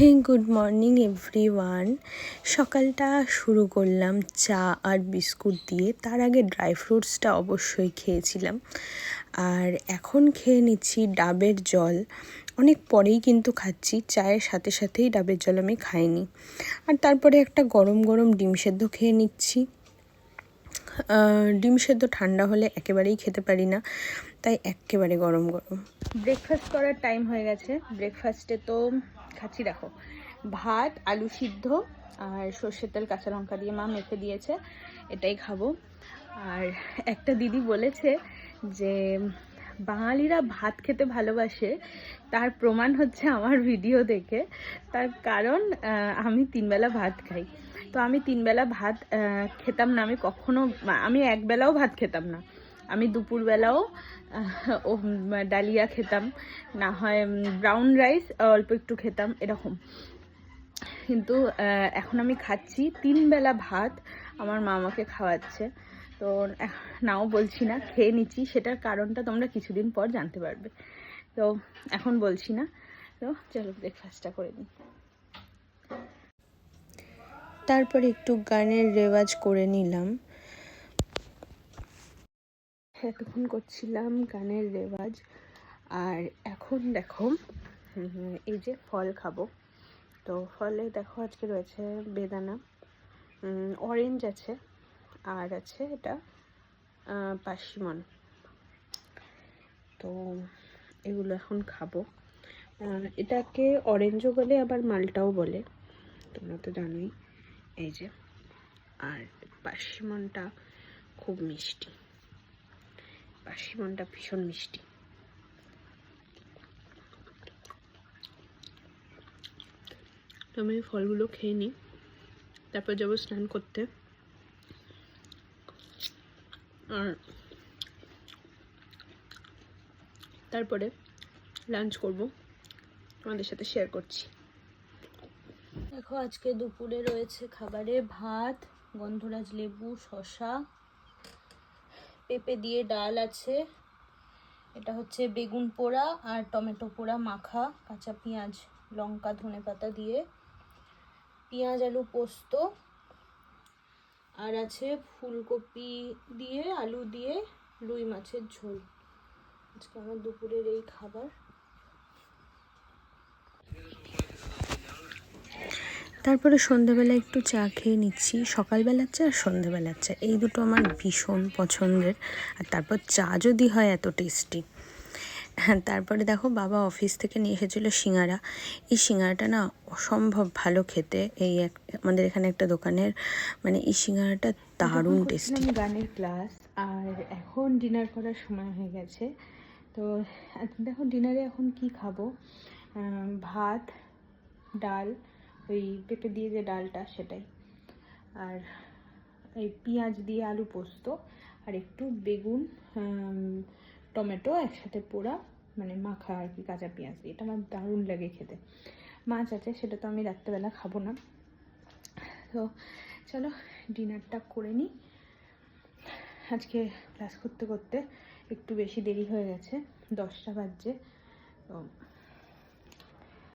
Good morning everyone সকালটা শুরু করলাম চা আর বিস্কুট দিয়ে। তার আগে ড্রাই ফ্রুটসটা অবশ্যই খেয়েছিলাম। আর এখন খেয়ে নিচ্ছি ডাবের জল। অনেক পরেই কিন্তু খাচ্ছি, চায়ের সাথে সাথেই ডাবের জল আমি খাইনি। আর তারপরে একটা গরম গরম ডিম সেদ্ধ খেয়ে নিচ্ছি। ডিম সেদ্ধ ঠান্ডা হলে একেবারেই খেতে পারি না, তাই একেবারে গরম গরম। ব্রেকফাস্ট করার টাইম হয়ে গেছে। ব্রেকফাস্টে তো খাচ্ছি, দেখো। ভাত, আলু সিদ্ধ আর সর্ষের তেল, কাঁচা লঙ্কা দিয়ে মা মেখে দিয়েছে, এটাই খাব। আর একটা দিদি বলেছে যে, বাঙালিরা ভাত খেতে ভালোবাসে, তার প্রমাণ হচ্ছে আমার ভিডিও দেখে। তার কারণ আমি তিনবেলা ভাত খাই। তো আমি তিনবেলা ভাত খেতাম না, আমি কখনো আমি একবেলাও ভাত খেতাম না। আমি দুপুরবেলাও ও ডালিয়া খেতাম। না হয় ব্রাউন রাইস অল্প একটু খেতাম, এরকম। কিন্তু এখন আমি খাচ্ছি তিন বেলা ভাত, আমার মা আমাকে খাওয়াচ্ছে। তো নাও বলছি না, খেয়ে নিচ্ছি, সেটার কারণটা তোমরা কিছুদিন পর জানতে পারবে। তো, এখন বলছি না। তো, চলো ব্রেকফাস্টটা করে নিই। তারপর একটু গানের রেওয়াজ করে নিলাম। এতক্ষণ করছিলাম গানের রেওয়াজ। আর এখন দেখো এই যে ফল খাব। তো ফলে দেখো আজকে রয়েছে বেদানা অরেঞ্জ আছে, আর আছে এটা পাশিমন তো এগুলো এখন খাব। এটাকে অরেঞ্জও বলে, আবার মালটাও বলে, তোমরা তো জানোই। এই যে, আর পাশিমনটা খুব মিষ্টি। পার্সিমনটা ভীষণ মিষ্টি। আমি ফলগুলো খেয়ে নিই, তারপর যাব স্নান করতে। আর তারপরে লাঞ্চ করব আমাদের সাথে শেয়ার করছি। দেখো, আজকে দুপুরে রয়েছে খাবারে ভাত, গন্ধরাজ লেবু, শসা পেঁপে দিয়ে ডাল আছে। এটা হচ্ছে বেগুন পোড়া আর টমেটো পোড়া মাখা, কাঁচা পেঁয়াজ, লঙ্কা, ধনে পাতা দিয়ে। পেঁয়াজ, আলু, পোস্ত আর আছে ফুলকপি দিয়ে, আলু দিয়ে, রুই মাছের ঝোল। আজকে আমার দুপুরের এই খাবার। তারপরে সন্ধেবেলা একটু চা খেয়ে নিচ্ছি সকালবেলার চা আর সন্ধেবেলার চা। এই দুটো আমার ভীষণ পছন্দের। আর তারপর চা যদি হয় এত টেস্টি। হ্যাঁ তারপরে দেখো বাবা অফিস থেকে নিয়ে এসেছিল সিঙ্গারা। এই সিঙ্গারাটা না অসম্ভব ভালো খেতে। এই এক আমাদের এখানে একটা দোকানের মানে এই সিঙ্গারাটা দারুণ টেস্টি। গানের ক্লাস আর এখন ডিনার করার সময় হয়ে গেছে। তো দেখো ডিনারে এখন কি খাব? ভাত ডাল ওই পেঁপে দিয়ে যে ডালটা সেটাই। আর এই পেঁয়াজ দিয়ে আলু পোস্ত, আর একটু বেগুন টমেটো একসাথে পোড়া মানে মাখা আর কি কাঁচা পেঁয়াজ দিয়ে। এটা আমার দারুণ লাগে খেতে। মাছ আছে, সেটা তো আমি রাত্রেবেলা খাব না। তো চলো, ডিনারটা করে নিই। আজকে ক্লাস করতে করতে একটু বেশি দেরি হয়ে গেছে, দশটা বাজছে, তো